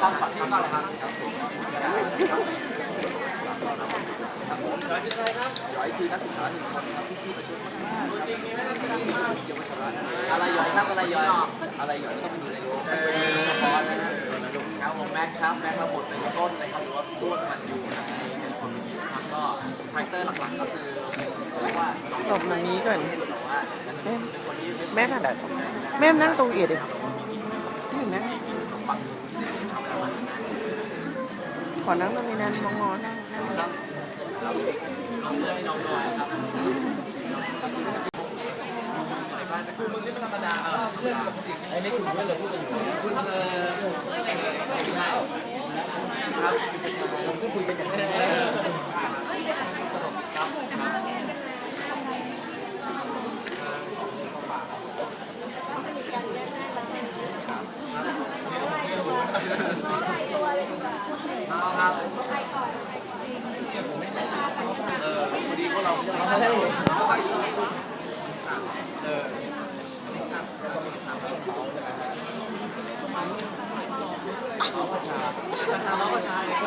กล้องช็อตนี้ก่อนเลยครับครับผมครับผมเดี๋ยวคือใครครับเดี๋ยวไอทีนักศึกษาหนึ่งคนครับที่ที่ประชุมตัวจริงมีไมนักศึกษาที่มีเยาวชนนะอะไรยอยครับอะไรยอยอะไรยอยก็ต้องไปดูในโรงในละครนะฮะครับผมแม็กครับแม็กรับบทเป็นต้นในครอบครัวตัวสมันยูนะในคนนี้นะครับก็คาแรคเตอร์หลักๆก็คือเรียกว่าหลบมานี้ก่อนแบบว่าแม่น่าดัดแม่นั่งตรงเอียดดินี่นั่งข อนั่งตรงนี้นั่นมองงอนั่งนั่งครับคือมึงนี่เป็นธรรมดาเพื่อนปกติไอ้นี่คุณเพื่อนเราพูดกันอยู่คุณเออครับผมก็คุยกันอย่างนี้เอาครับเออพอดีพวกเราไม่ค่อยชอบเออครับแล้วก็มีกระชาเมาส์ใช่ไหมฮะเมาส์กระชากระชาเมาส์กระชาเนี่ย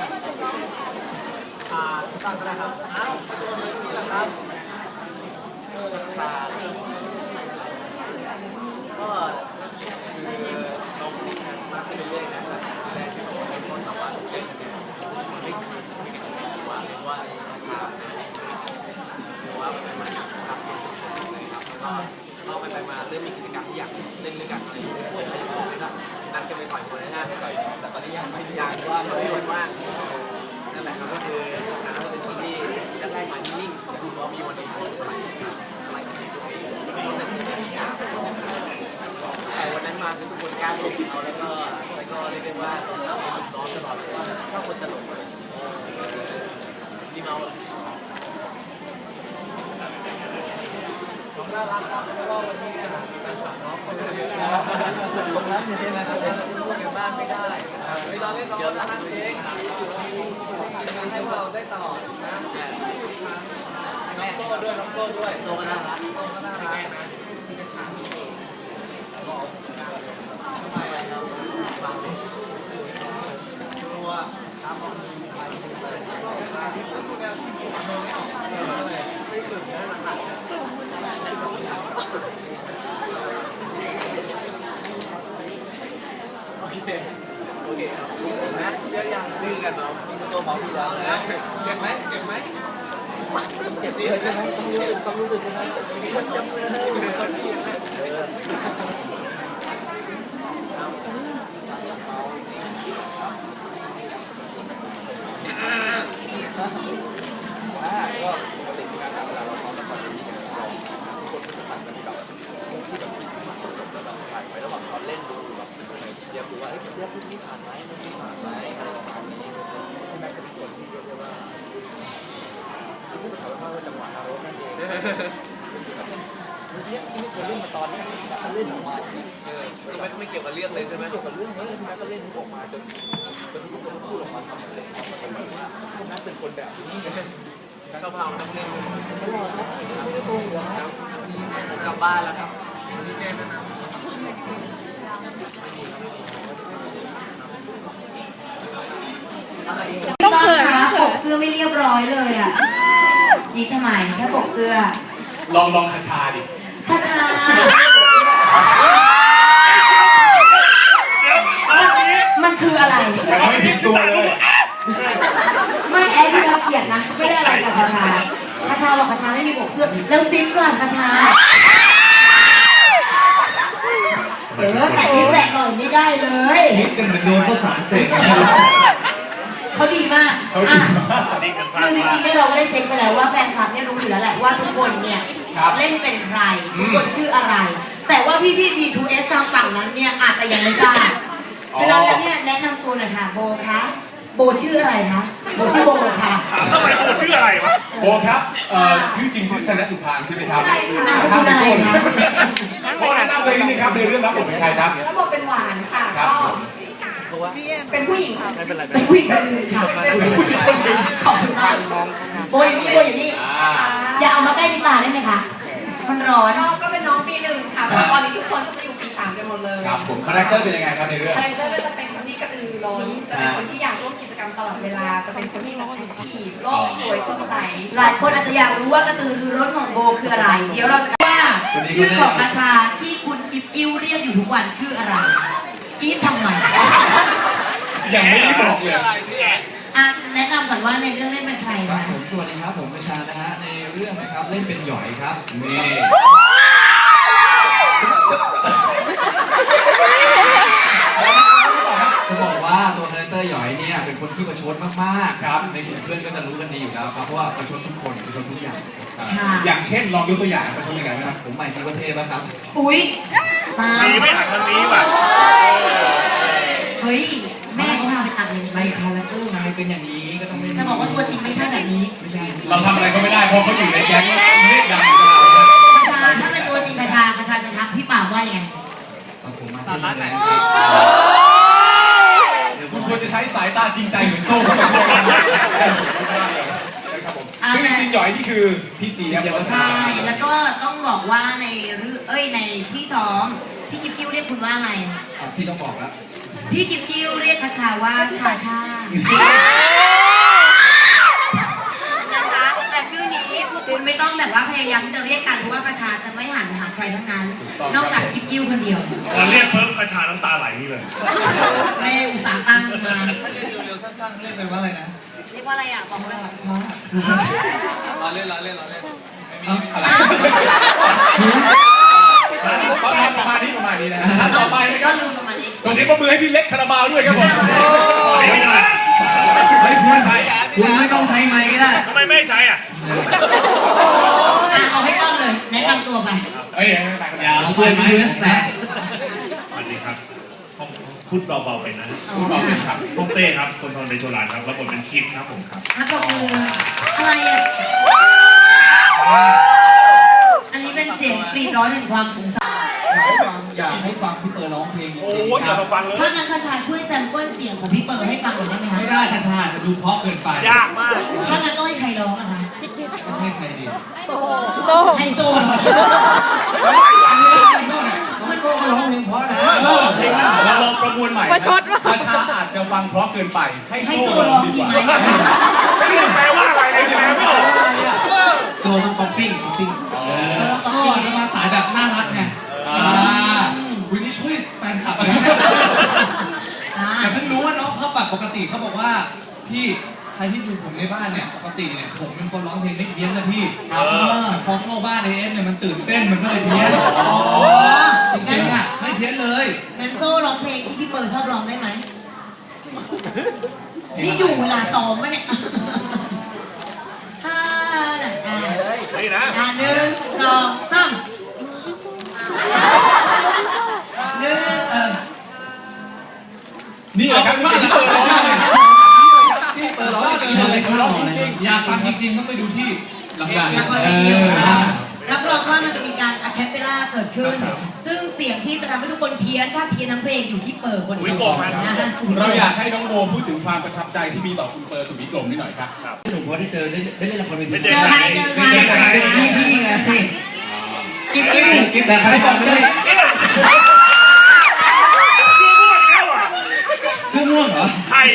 อ่าตั้งก็ได้ครับอ้าวนี่แหละครับเออกระชาก็คือน้องนี่นะมากขึ้นเรื่อยๆนะครับแรกที่บอกว่าเป็นคนแบบว่าเก่งเนี่ยไม่ไม่ไม่เก่งเลยว่าเรียกว่ากระชาหรือว่าเป็นมันสภาพเก่งนะครับแล้วก็เอาไปไปมาเริ่มมีกิจกรรมที่อยากเล่นด้วยกันอะไรอย่างเงี้ยพวกอะไรพวกนี้ก็นัดกันไปปล่อยคนนะฮะปล่อยแต่ตอนนี้ยังไม่ยังว่าไม่ได้วันว่างนั่นแหละครับก็คือกระชาเป็นคนที่แรกๆมานิ่งๆแต่พอมีวันหนึงช่วงสมัยสมัยสิบกว่าปีก็จะมีกิจกรรม แต่วันนั้นมาคือทุกคนกล้าลงเขาแล้วก็แล้วก็เรียกได้ว่าสาวๆเป็นน้องตลอดเลยว่าชอบคนตลกเลยนี่เมาน่ารักครับแล้วก็วันนี้แฟนคลับน้องเขาเยอะตรงนั้นเนี่ยนะครับพูดกันบ้านไม่ได้ไม่เราเล่นเดี๋ยวร้านเองให้เราได้ตลอดนะน้องโซ่ด้วยน้องโซ่ด้วยโซ่ก็น่ารักโซ่ก็น่ารักนะที่กระชากตัวครับผมไม่สุดนะหนัก โอเค โอเคนะเชื่อยังดื้อกันเนาะตัวเบาที่แล้วนะเจ็บไหมเจ็บไหมเจ็บดีใช่ไหมต้องรู้ต้องรู้สึกยังไงมันจำเลยมันจำเลยอ่าก็ติในการทำเวลาเรา จบแล้วแบบถ่ายไว้ระหว่างตอนเล่นดูแบบเจี๊ยบดูว่าเอ้ยเจียบพูดนี้ผ่านไหมพูดนี้ผ่านไหมอะไรประมาณนี้ที่แม็กก็เป็นคนที่เรียกได้ว่าพูดภาษาบ้านว่าจังหวะนารกนั่นเองเมื่อกี้ที่ไม่เคยเล่นมาตอนนี้เขาเล่นออกมาเออไม่ไม่เกี่ยวกับเรื่องเลยใช่ไหมเกี่ยวกับเรื่องนี้ที่แม็กก็เล่นออกมาจนจนทุกคนพูดออกมาทำเลยเขาก็แบบว่าแม็กเป็นคนแบบนี้กะเพราน้ำเงินไม่ได้โกงเหรอครับกลับบ้านแล้วครับวันนี้แม่แนะนำ ต้องเขินนะปกเสื้อไม่เรียบร้อยเลยอะยีทำไมแค่ปกเสื้อ ลองลองคาชาดิ คาชามันคืออะไรแต่ไม่ถึงตัวเลยไม่แอดที่เราเกลียดนะ ไม่ได้อะไรกับคาชาคาชาบอกคาชาไม่มีปกเสื้อ แล้วซิปก่อนคาชา เออแต่ที่แตะหน่อยไม่ได้เลย นิดกันเหมือนโดนข้าวสารเสกเขาดีมากอะคือจริงๆเนี่ยเราก็ได้เช็คไปแล้วว่าแฟนคลับเนี่ยรู้อยู่แล้วแหละว่าทุกคนเนี่ยเล่นเป็นใครทุกคนชื่ออะไร แต่ว่าพี่พี่ B2S ทางฝั่งนั้นเนี่ยอาจจะยังไม่ทราบฉะนั้นแล้วเนี่ยแนะนำตัวหน่อยค่ะโบคะโบชื่ออะไรคะโบชื่อโบค่ะทำไมโบชื่ออะไรวะโบครับเอ่อชื่อจริงชื่อชนะสุพานใช่ไหมครับใช่ค่ะนามสกุลอะไรคะโบแนะนำเลยนิดนึงครับในเรื่องรับบทเป็นใครครับถ้าโบเป็นหวานค่ะครับ ก็เป็นผู้หญิงค่ะเป็นผู้หญิงคนหนึ่งค่ะขอบคุณมากโบอยู่นี่โบอยู่นี่อ่า อย่าเอามาใกล้ลิตาได้ไหมคะ มันร้อน ก็ก็เป็นน้องปีหนึ่งค่ะเพราะตอนนี้ทุกคนก็จะอยู่ปีสามกันหมดเลยครับผมคาแรคเตอร์เป็นยังไงครับในเรื่อง คาแรคเตอร์ก็จะเป็นคนที่กระตือรือร้น จะเป็นคนที่อยากร่วมกิจกรรมตลอดเวลา จะเป็นคนที่แบบแอคทีฟโลกสวยสดใส หลายคนอาจจะอยากรู้ว่ากระตือรือร้นของโบคืออะไร เดี๋ยวเราจะว่าชื่อของราชาที่คุณกิฟกิ้วเรียกอยู่ทุกวันชื่ออะไรกรีฟทำไมยังไม่ได้บอกเลยอะแนะนำก่อนว่าในเรื่องเล่นเป็นใครครัคะบผม สวัสดีครับผมประชานะฮะในเรื่องนะครับเล่นเป็นหยอยครับนี่จะบอกว่าตัวคาแรคเตอร์หยอยเนี่ยเป็นคนที่ประชดมากๆครับในกลุ่มเพื่อนก็จะรู้กันดีอยู่แล้วครับเพราะว่าประชดทุกคนประชดทุกอย่างค่ะอย่างเช่นลองยกตัวอย่างประชดยังไงนะครับผมใหม่ทีประเทศนะครับ อุ้ยตามมีไม่หักทางนี้ว่ะเฮ้ยแม่เขาพาไปตัดเลยในคาแรคเตอร์ไงเป็นอย่างนี้ก็ต้องเล่น จะบอกว่าตัวจริงไม่ใช่แบบนี้ไม่ใช่เราทำอะไรก็ไม่ได้เพราะเขาอยู่ในแก๊งเรียกดังของเราคาชาถ้าเป็นตัวจริงคาชาคาชาจะทักพี่ป่าวว่ายังไงเอาผมมาตอนนั้นไหนคุณควรจะใช้สายตาจริงใจเหมือนโซ่เข้ามาช่วยกันนะครับผมซึ่งจริงๆหยอยนี่คือพี่เจี๊ยบวัชใช่ราแล้วก็ต้องบอกว่าในเรื่องเอ้ยในที่ซ้อมพี่กิฟกิ้วเรียกคุณว่าอะไรอะพี่ต้องบอกแล้วพี่กิฟกิ้วเรียกคาชาว่าชาชานะคะแต่ชื่อนี้พวก คุณไม่ต้องแบบว่าพยายามที่จะเรียกกันเพราะว่าคาชาจะไม่หันหาใครทั้งนั้น นอกจากกิฟกิ้วคนเดียวตอนเรียกเพิ่มกระชาน้ำตาไหลนี่เลยแม่อุตส่าห์ตั้งมาเร็วๆสั้นๆเล่นไปว่าอะไรนะเรียกว่าอะไรอะบอกมาชอบล้อเล่นล้อเล่นล้อเล่นเอาอะไรประมาณประมาณนี้ประมาณนี้นะท่านต่อไปนะคก็รับลืมประมาณนี้ส่งเสียงปรบมือให้พี่เล็กคาราบาวด้วยครับผม ไม่ได้ไม่คุณคุณไม่ต้องใช้ไม้ก็ได้ทำไมไม่ใช้อะอะเอาให้ต้นเลยแนะนำตัวไปเอ้ยไม่ไปอย่าเอาไปไม้เวสแตกสวัสดีครับผมพูดเบาๆไปนะคุณบอกเป็นครับผมเต้ครับ คนทนในโชลานครับแล้วผมเป็นคิดครับผมครับฮักบอกมืออะไรอะอันนี้เป็นเสียงกรีดร้อนแห่งความสงสาร อยากให้ฟังพี่เตอร์ร้องเพลงจริงโอ้ยอย่ามาฟังเลย ถ้างั้นคาชาช่วยแซมเปิลเสียงของพี่เปิร์ให้ฟังหน่อยได้ไหมคะไม่ได้คาชาจะดูเพราะเกินไปยากมาก ถ้างั้นต้องให้ใครร้องอะคะต้องให้ใครดีให้โซ่เหรออันนี้จริงป่ะเนี่ยไม่โซ่ก็ร้องเพลงเพราะนะเออจริงนะเราลองประมวลใหม่ประชดราชาอาจจะฟังเพราะเกินไป ให้ให้โซ่โซ่ร้ร้อองงดีดีกไหมว่าแปลว่าอะไรเนี่ยแปลไม่ออก โซ่ต้องป๊อปปิ้งป๊อปปิ้งโซ่จะมาสายแบบน่ารักไงอ่าคุณนี่ช่วยแฟนคลับนะ อ่าแต่เพิ่งรู้ว่าน้องเขาแบบปกติเขาบอกว่า พี่ใครที่ดูผมในบ้านเนี่ยปกติเนี่ยผมเป็นคนร้องเพลงไม่เพี้ยนนะพี่เออ แต่พอเข้าบ้านในเอฟเนี่ยมันตื่นเต้นมันก็เลยเพี้ยนอ๋อจริงๆอะไม่เพี้ยนเลยงั้นโซ่ร้องเพลงที่พี่เปิร์ชอบร้องได้ไหม นี่อยู่เวลาซ้อมปะเนี่ยห้าหนึ่งอะนี่นะ อะหนึ่งสองสาม หนึ่งเออนี่แหละครับที่เปิดร้องเนี่ยพี่เปิดร้องเลยร้องจริงๆอยากฟังจริงๆต้องไปดูที่ลำดับละครเวทีของเรารับรองว่ามันจะมีการอะแคปเปล่าเกิดขึ้น ซึ่งเสียงที่จะทำให้ทุกคนเพี้ยนถ้าเพี้ยนทั้งเพลงอยู่ที่เปิดคนเดียวนะสุดเราอยากให้น้องโบพูดถึงความประทับใจที่มีต่อคุณเปิร์สุวิกลมนิดหน่อยครับหนูพอได้เจอได้ได้เล่นละครเวทีเจอใครเจอใครเจอใครกิ๊บกิ๊บกิ๊บแต่ใครบอกไม่ได้ ชื่อม่วงแล้ว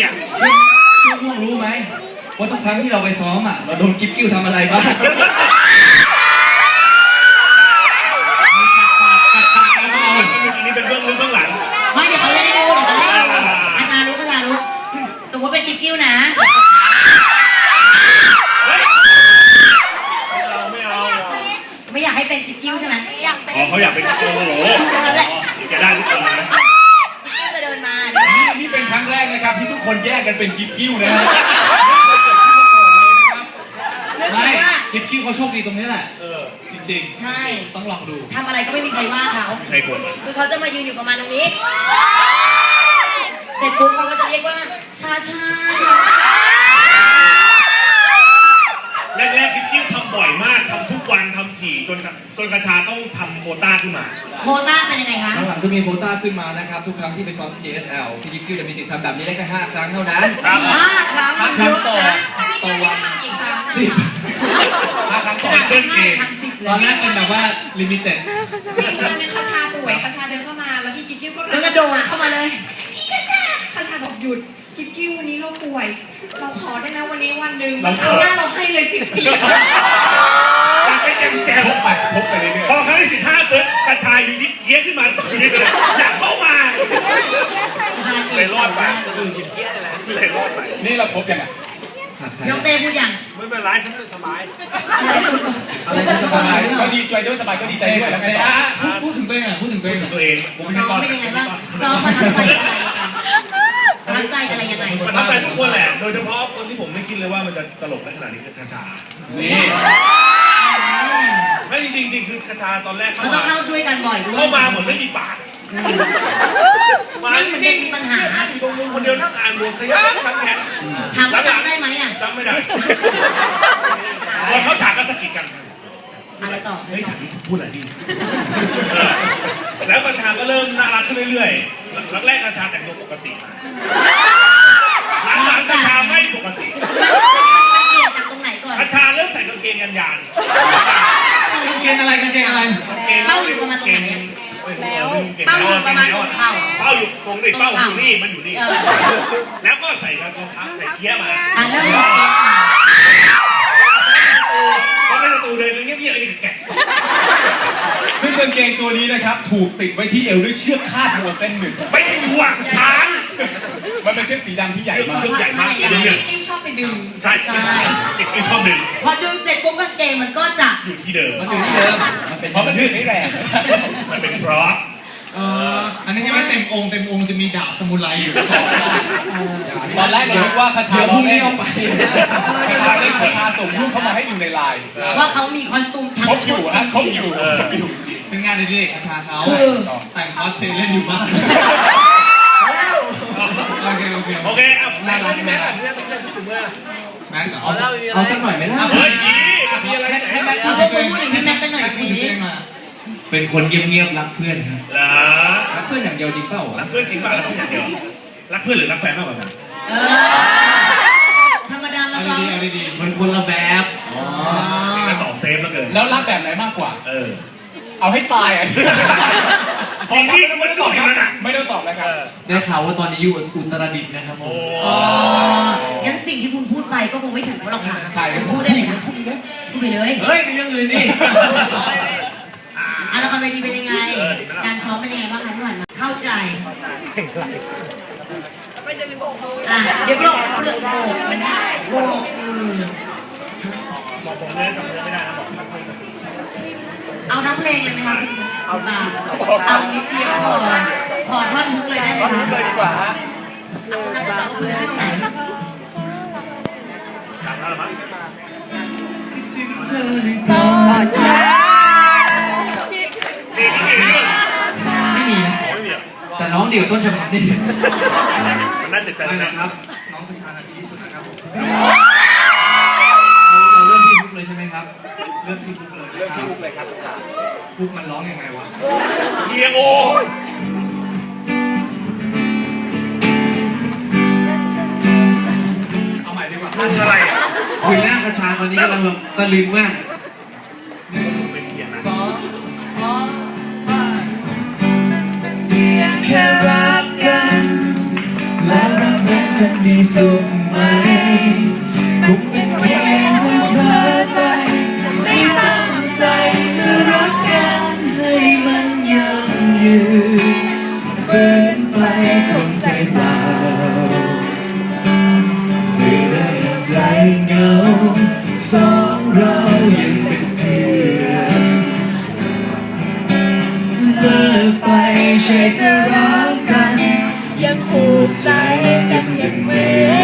อะชื่อม่วงเหรอใครอะชื่อชื่อม่วงรู้ไหมว่าทุกครั้งที่เราไปซ้อมอะเราโดนกิ๊บกิ้วทำอะไรบ้างอันนี้เป็นเบื้องลึกเบื้องหลังไม่เดี๋ยวเขาเล่นให้ดูเดี๋ยวเขาเล่นให้ดูอาชารู้อาชารู้สมมติเป็นกิ๊บกิ้วนะเราไม่เอาไม่อยากให้เป็นกิ๊บกิ้วใช่ไหมอ๋อเขาอยากเป็นโอ้โห ครับที่ทุกคนแยกกันเป็นกิ๊บกิ้วนะฮะนึกไม่ถึงว่ากิ๊บกิ้วเขาโชคดีตรงนี้แหละเออจริงใช่ๆ ต้องลองดู ทำอะไรก็ไม่มีใครว่าเขา ใครกดมันคือเขาจะมายืนอยู่ประมาณตรงนี้ เสร็จปุ๊บเขาก็จะเรียกว่าชาชาชา แรกๆกิ๊บกิ้วทำบ่อยมากทำทุกวันทำถี่จนจนกระชาต้องทำโควต้าขึ้นมา โคต้าเป็นยังไงคะ หลังๆจะมีโควต้าขึ้นมานะครับ ทุกครั้งที่ไปซ้อม JSL พี่กิ๊บกิ้วจะมีสิทธิ์ทำแบบนี้ได้แค่5ครั้งเท่านั้นครับ ห้าครั้งห้าครั้งต่อพี่กิ๊กทำกี่ครั้งสิบห้าครั้งขต่อนาดเล่นเกห้ามทำสิบตอนแรกเป็นแบบว่าลิมิเต็ดมีวันหนึงคาชาป่วยคาชาเดินเข้ามาแล้วพี่กิ๊กกิ้วก็แล้วกระโดดเข้ามาเลยพี่คาชาคาชาบอกหยุด กิ๊กกิ้ววันนี้เราป่วย เราขอได้นะวันนี้วันหนึ่งเราขอเอาหน้าเราให้เลยสิบสี่ไปเต็มแก้วพกไปพกไปเรื่อยพอครั้งที่สิบห้าปุ๊บกระชายอยู่นิดเกี้ยขึ้นมาอยากเข้ามาเลยรอดไปเลยรอดไปๆนี่เราพบยังไงยองเต้พูดอย่างไม่เป็นไรฉันสบายอะไรจะสสบาบายยก็ดีใจด้วยสบายก็ดีใจด้วยแล้วไงต่อพูดพูดถึงตัวเองอะพูดถึงตัวเองอะตัวเองผมไม่ซ้ใช่อตมอนเป็นยังไงบ้างซ้อมประทับใจอะไรกัน ประทับใจอะไรยังไงประทับใจทุกคนแหละ โดยเฉพาะคนที่ผมไม่คิดเลยว่ามันจะตลกได้ขนาดนี้คือชาชานี่ไม่จริงๆจริงคือชาชาตอนแรกมัเข้านต้องมาเข้าด้วยกันบ่อยด้วยเข้ามาเหมือนไม่มีปากมาไม่เหมือนเด็กมีปัญหาอยู่ตรงมุมคนเดียวนั่งอ่านบทขยันขันแข็งถามว่าจำได้ไหมอะจำไม่ได้พอเขาฉากก็สะกิดกัน อะไรต่อเฮ้ยฉากนี้พูดอะไรดี แล้วประชาก็เริ่มน่ารักขึ้นเรื่อยๆ แรกๆกระชาแต่งตัวปกติห ถูกติดไว้ที่เอวด้วยเชือกคาดหัวเส้นหนึ่งไม่ใช่วัวช้างมันเป็นเชือกสีดำที่ใหญ่มาก เชือกใหญ่มากที่ดึงกิ๊กกิ้วชอบไปดึง ใช่ใช่เด็กที่ชอบดึง พอดึงเสร็จปุ๊บกางเกงมันก็จะอยู่ที่เดิม มันอยู่ที่เดิม มันเป็นเพราะมันยืดไม่แรง มันเป็นเพราะเอออันนี้ยังไม่เต็มองค์เต็มองค์จะมีดาบสมุไรอยู่สองด้านตอนแรกเราคิดว่าคาชาเดี๋ยวพล้อรุ่งเล่นี้นเอาไปคาชาเล่นคาชาส่งรูปเข้ามาให้ดูในไลน์ว่าเขามีคอสตูมทั้งครบอชุดยู่จฮะครบริงอยู่เออครบอยู่จริง เป็นงานในเด็กกระชาเขาคือ แต่งคอสเพลย์เล่นอยู่บ้าน โอเค โอเคโอเคเอาแม่ที่แม่ที่แม่ต้องเล่นพูดถึงเมื่อ แม็กเอาเอาสักหน่อยไหมล่ะ เฮ้ยมีมีอะไรให้ให้แม็กๆเอาพวกคุณพูดถึงพี่แม็กกันหน่อยแม็กพูสิดถึงตัวเองมาเป็นคนเงียบๆรักเพื่อนครับเหรอรักเพื่อนอย่างเดียวจริงเปล่ารัวะกเพื่อนจริงป่ะรักเพื่อนอย่างเดียวรักเพื่อนหรือรักแฟนมากกว่ากันเออ ธรรมดามาเอาซ้อมดีๆเอาดีมันคนละแบบอ๋อ แล้วตอบเซฟแล้วเกิน แล้วรักแบบไหนมากกว่า เออ เอาให้ตายอะของพี่มันตอบอย่างนั้นอะไม่ต้องตอบแล้วครับได้ข่าวว่าตอนนี้อยู่อุตรดิตถ์นะครับผโอ้มอ๋องั้นสิ่งที่คุณพูดไปก็คงไม่ถึงหรอกค่ะใช่คุณพูดได้เลยค่ะพูดไปเลย เฮ้ยมีเรื่องอื่นนี่อะละครเวทีเป็นยังไง การซ้อมเป็นยังไงบ้างคะที่ผ่านมาเข้าใจอะเดี๋ยวโบกเปลือกโบกมันได้โบกมือบอกผมเลยจำไม่ได้นะบอก เอาทั้งเพลงเลยไหมคะเอาป่าเอานิดเดียวพอขอท่อนฮุกเลยได้ไหมคะเลยดีกว่าฮะเอานักต่อคุณจะขึ้นไหนจำได้หรือมั้งเพลงนี้เพลงนี้ไม่มีนไม่มีแต่น้องเดี่ยวต้นฉบับนี่มันน่าจะใจนะครับ เฮียโอเอาใหม่ดีกว่ามันอะไรอะคุยหน้ากระชาตอนนี้กำลังแบบตะลึงมากเป็นเฮียนะแค่รักกัน และรักนั้นจะมีสุขไหมคงเป็น ผูกใจกันอย่างเหมือ